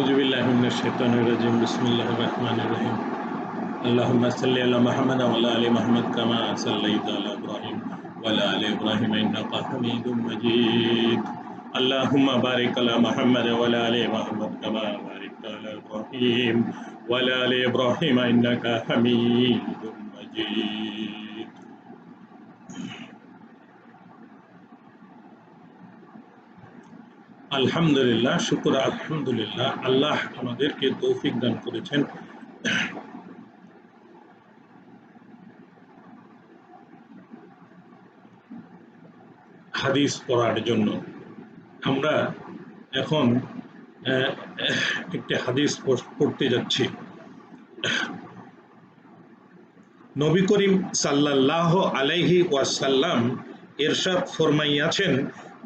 أعوذ بالله من الشيطان الرجيم. بسم الله الرحمن الرحيم. اللهم صل على محمد وعلى آل محمد كما صليت على إبراهيم وعلى آل إبراهيم إنك حميد مجيد. اللهم بارك على محمد وعلى آل محمد كما باركت على إبراهيم وعلى آل إبراهيم إنك حميد مجيد. আলহামদুলিল্লাহ, শুকুর, আলহামদুলিল্লাহ। আল্লাহ আমাদেরকে তৌফিক দান করেছেন। হাদিস পড়ার জন্য। আমরা এখন একটি হাদিস পড়তে যাচ্ছি। নবী করিম সাল্লাল্লাহু আলাইহি ওয়াসাল্লাম এরশাদ ফরমাইয়াছেন,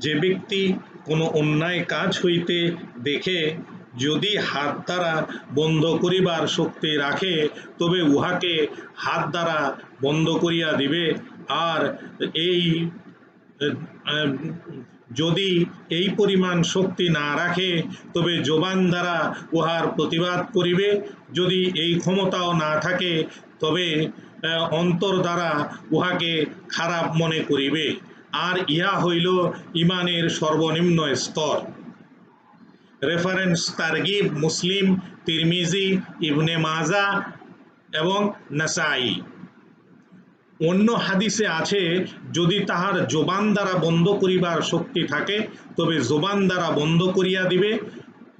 যে ব্যক্তি কোনো অন্যায় কাজ হইতে দেখে, যদি হাত দ্বারা বন্ধ করিবার শক্তি রাখে, তবে উহাকে হাত দ্বারা বন্ধ করিয়া দিবে। আর এই, যদি এই পরিমাণ শক্তি না রাখে, তবে জবান দ্বারা উহার প্রতিবাদ করিবে। যদি এই ক্ষমতাও না থাকে, তবে, অন্তর দ্বারা উহাকে খারাপ মনে করিবে। আর ইহা হইল ইমানের সর্বনিম্ন স্তর। রেফারেন্স তারগিব মুসলিম, তিরমিজি, ইবনে মাজা এবং নাসাই। অন্য হাদিসে আছে, যদি তাহার জোবান দ্বারা বন্ধ করিবার শক্তি থাকে, তবে জোবান দ্বারা বন্ধ করিয়া দিবে,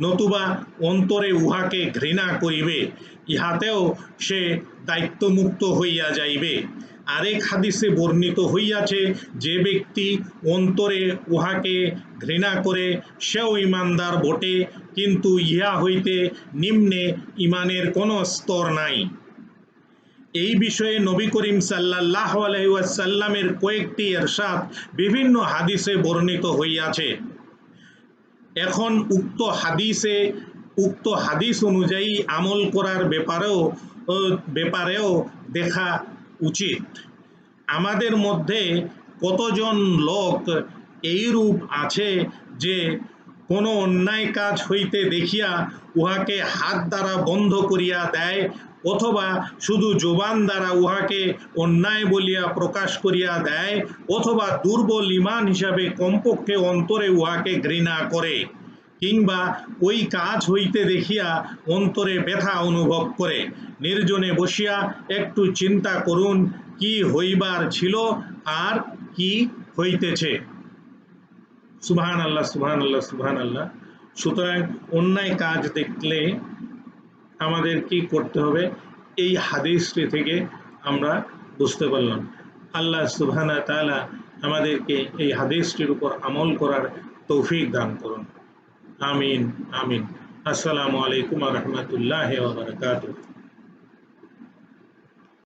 নতুবা অন্তরে উহাকে ঘৃণা করিবে, ইহাতেও সে দায়িত্বমুক্ত হইয়া যাইবে। আরেক হাদিসে বর্ণিত হইয়াছে, যে ব্যক্তি অন্তরে উহাকে ঘৃণা করে, সেও ইমানদার বটে, কিন্তু ইহা হইতে নিম্নে ইমানের কোনো স্তর নাই। এই বিষয়ে নবী করিম সাল্লাহ আলহিসাল্লামের কয়েকটি এরশাদ বিভিন্ন হাদিসে বর্ণিত হইয়াছে। এখন উক্ত হাদিসে, উক্ত হাদিস অনুযায়ী আমল করার ব্যাপারেও ব্যাপারেও দেখা উচিত। আমাদের মধ্যে কতজন লোক এইরূপ আছে যে কোনো অন্যায় কাজ হইতে দেখিয়া উহাকে হাত দ্বারা বন্ধ করিয়া দেয়, অথবা শুধু জোবান দ্বারা উহাকে অন্যায় বলিয়া প্রকাশ করিয়া দেয়, অথবা দুর্বল ইমান হিসাবে কমপক্ষে অন্তরে উহাকে ঘৃণা করে। কিংবা ওই কাজ হইতে দেখিয়া অন্তরে ব্যথা অনুভব করে। নির্জনে বসিয়া একটু চিন্তা করুন, কি হইবার ছিল আর কি হইতেছে। সুবহান আল্লাহ সুবহান আল্লাহ সুবহান আল্লাহ সুতরাং অন্যায় কাজ দেখলে আমাদের কি করতে হবে? এই হাদিসটি থেকে আমরা বুঝতে পারলাম। আল্লাহ সুবহানা তাআলা আমাদেরকে এই হাদিসটির উপর আমল করার তৌফিক দান করুন। আমিন আমিন। আসসালামু আলাইকুম রহমতুল্লাহ বারকাতুহ।